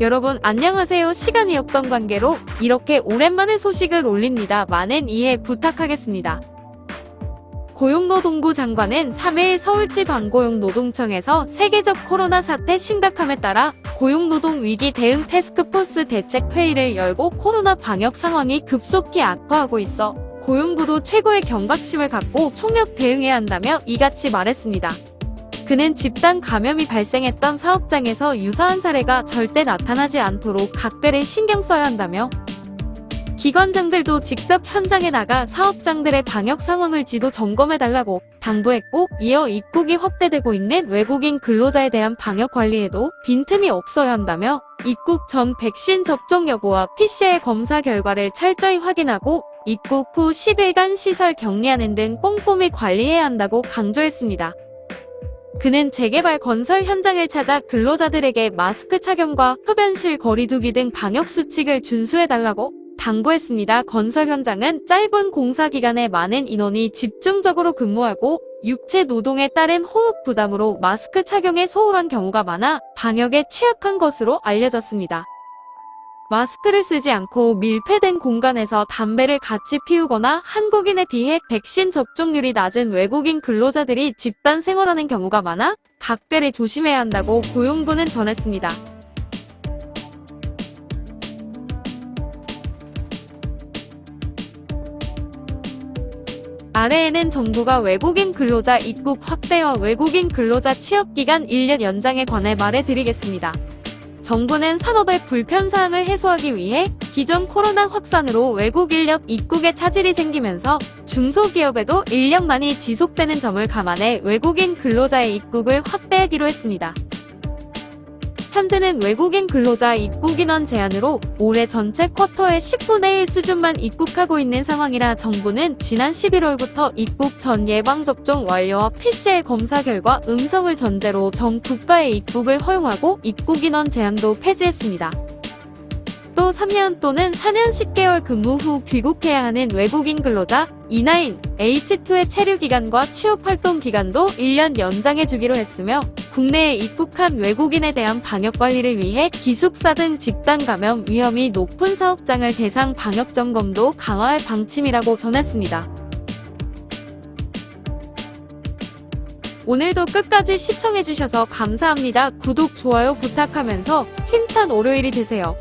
여러분 안녕하세요. 시간이 없던 관계로 이렇게 오랜만에 소식을 올립니다. 많은 이해 부탁하겠습니다. 고용노동부 장관은 3일 서울지방고용노동청에서 세계적 코로나 사태 심각함에 따라 고용노동 위기 대응 태스크포스 대책 회의를 열고 코로나 방역 상황이 급속히 악화하고 있어 고용부도 최고의 경각심을 갖고 총력 대응해야 한다며 이같이 말했습니다. 그는 집단 감염이 발생했던 사업장에서 유사한 사례가 절대 나타나지 않도록 각별히 신경 써야 한다며 기관장들도 직접 현장에 나가 사업장들의 방역 상황을 지도 점검해달라고 당부했고 이어 입국이 확대되고 있는 외국인 근로자에 대한 방역 관리에도 빈틈이 없어야 한다며 입국 전 백신 접종 여부와 PCR 검사 결과를 철저히 확인하고 입국 후 10일간 시설 격리하는 등 꼼꼼히 관리해야 한다고 강조했습니다. 그는 재개발 건설 현장을 찾아 근로자들에게 마스크 착용과 흡연실 거리두기 등 방역 수칙을 준수해달라고 당부했습니다. 건설 현장은 짧은 공사 기간에 많은 인원이 집중적으로 근무하고 육체 노동에 따른 호흡 부담으로 마스크 착용에 소홀한 경우가 많아 방역에 취약한 것으로 알려졌습니다. 마스크를 쓰지 않고 밀폐된 공간에서 담배를 같이 피우거나 한국인에 비해 백신 접종률이 낮은 외국인 근로자들이 집단 생활하는 경우가 많아 각별히 조심해야 한다고 고용부는 전했습니다. 아래에는 정부가 외국인 근로자 입국 확대와 외국인 근로자 취업기간 1년 연장에 관해 말해드리겠습니다. 정부는 산업의 불편사항을 해소하기 위해 기존 코로나 확산으로 외국 인력 입국에 차질이 생기면서 중소기업에도 인력난이 지속되는 점을 감안해 외국인 근로자의 입국을 확대하기로 했습니다. 현재는 외국인 근로자 입국 인원 제한으로 올해 전체 쿼터의 10분의 1 수준만 입국하고 있는 상황이라 정부는 지난 11월부터 입국 전 예방접종 완료와 PCR 검사 결과 음성을 전제로 전 국가의 입국을 허용하고 입국 인원 제한도 폐지했습니다. 또 3년 또는 4년 10개월 근무 후 귀국해야 하는 외국인 근로자 E9, H2의 체류 기간과 취업 활동 기간도 1년 연장해 주기로 했으며 국내에 입국한 외국인에 대한 방역 관리를 위해 기숙사 등 집단 감염 위험이 높은 사업장을 대상 방역 점검도 강화할 방침이라고 전했습니다. 오늘도 끝까지 시청해주셔서 감사합니다. 구독, 좋아요 부탁하면서 힘찬 월요일이 되세요.